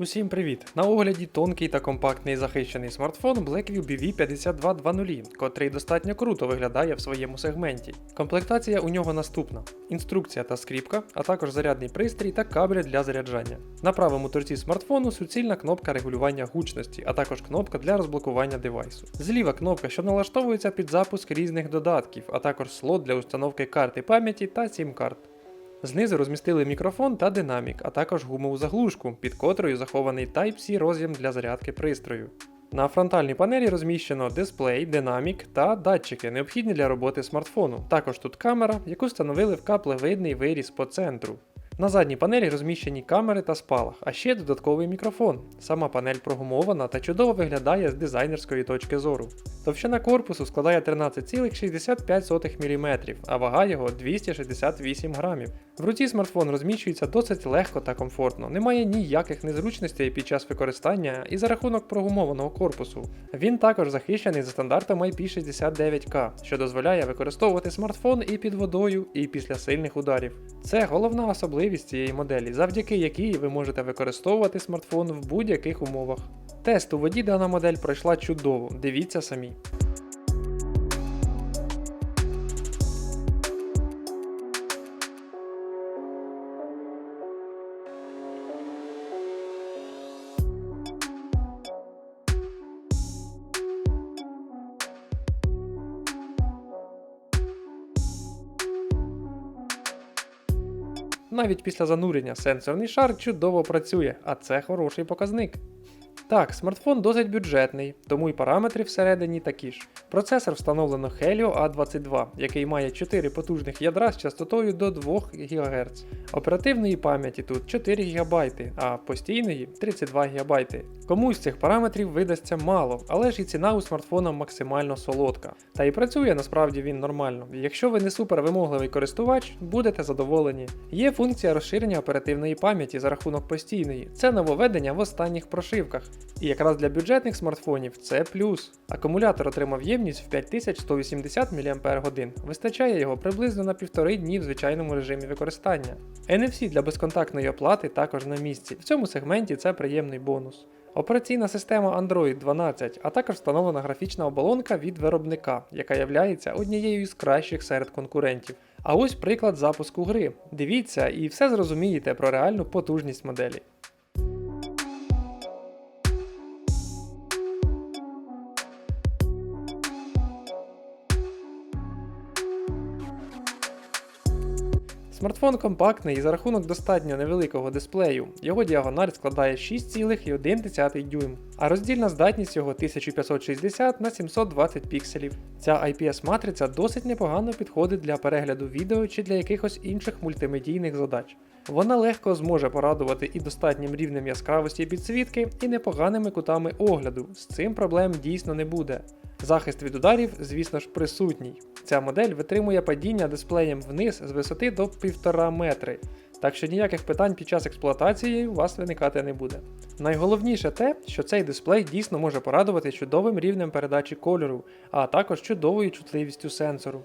Усім привіт! На огляді тонкий та компактний захищений смартфон Blackview BV5220, котрий достатньо круто виглядає в своєму сегменті. Комплектація у нього наступна: інструкція та скріпка, а також зарядний пристрій та кабель для заряджання. На правому торці смартфону суцільна кнопка регулювання гучності, а також кнопка для розблокування девайсу. Зліва кнопка, що налаштовується під запуск різних додатків, а також слот для установки карти пам'яті та сім-карт. Знизу розмістили мікрофон та динамік, а також гумову заглушку, під котрою захований Type-C роз'єм для зарядки пристрою. На фронтальній панелі розміщено дисплей, динамік та датчики, необхідні для роботи смартфону. Також тут камера, яку встановили в каплевидний виріз по центру. На задній панелі розміщені камери та спалах, а ще додатковий мікрофон. Сама панель прогумована та чудово виглядає з дизайнерської точки зору. Товщина корпусу складає 13,65 мм, а вага його 268 грамів. В руці смартфон розміщується досить легко та комфортно, немає ніяких незручностей під час використання і за рахунок прогумованого корпусу. Він також захищений за стандартом IP69K, що дозволяє використовувати смартфон і під водою, і після сильних ударів. Це головна особливість цієї моделі, завдяки якій ви можете використовувати смартфон в будь-яких умовах. Тест у воді дана модель пройшла чудово, дивіться самі. Навіть після занурення сенсорний шар чудово працює, а це хороший показник. Так, смартфон досить бюджетний, тому і параметри всередині такі ж. Процесор встановлено Helio A22, який має 4 потужних ядра з частотою до 2 ГГц. Оперативної пам'яті тут 4 ГБ, а постійної 32 ГБ. Комусь цих параметрів видасться мало, але ж і ціна у смартфона максимально солодка. Та і працює насправді він нормально. Якщо ви не супервимогливий користувач, будете задоволені. Є функція розширення оперативної пам'яті за рахунок постійної. Це нововведення в останніх прошивках. І якраз для бюджетних смартфонів це плюс. Акумулятор отримав ємність в 5180 мАч. Вистачає його приблизно на півтори дні в звичайному режимі використання. NFC для безконтактної оплати також на місці. В цьому сегменті це приємний бонус. Операційна система Android 12, а також встановлена графічна оболонка від виробника, яка є однією із кращих серед конкурентів. А ось приклад запуску гри. Дивіться і все зрозумієте про реальну потужність моделі. Смартфон компактний і за рахунок достатньо невеликого дисплею. Його діагональ складає 6,1 дюйм, а роздільна здатність його 1560 на 720 пікселів. Ця IPS-матриця досить непогано підходить для перегляду відео чи для якихось інших мультимедійних задач. Вона легко зможе порадувати і достатнім рівнем яскравості підсвітки, і непоганими кутами огляду. З цим проблем дійсно не буде. Захист від ударів, звісно ж, присутній. Ця модель витримує падіння дисплеєм вниз з висоти до 1,5 метри, так що ніяких питань під час експлуатації у вас виникати не буде. Найголовніше те, що цей дисплей дійсно може порадувати чудовим рівнем передачі кольору, а також чудовою чутливістю сенсору.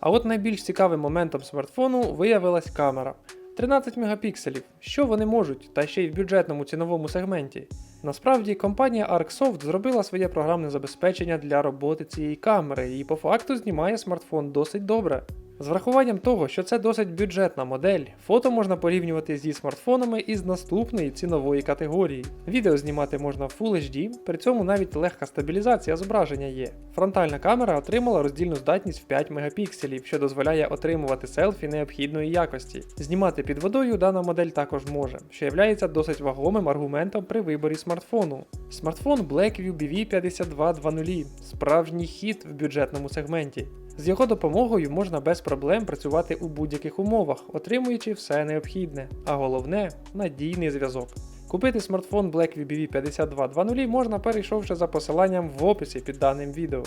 А от найбільш цікавим моментом смартфону виявилась камера. 13 мегапікселів. Що вони можуть, та ще й в бюджетному ціновому сегменті. Насправді, компанія ArcSoft зробила своє програмне забезпечення для роботи цієї камери і по факту знімає смартфон досить добре. З врахуванням того, що це досить бюджетна модель, фото можна порівнювати зі смартфонами із наступної цінової категорії. Відео знімати можна в Full HD, при цьому навіть легка стабілізація зображення є. Фронтальна камера отримала роздільну здатність в 5 мегапікселів, що дозволяє отримувати селфі необхідної якості. Знімати під водою дана модель також може, що є досить вагомим аргументом при виборі смартфону. Смартфон Blackview BV5220 справжній хіт в бюджетному сегменті. З його допомогою можна без проблем працювати у будь-яких умовах, отримуючи все необхідне, а головне надійний зв'язок. Купити смартфон Black BV5220 можна перейшовши за посиланням в описі під даним відео.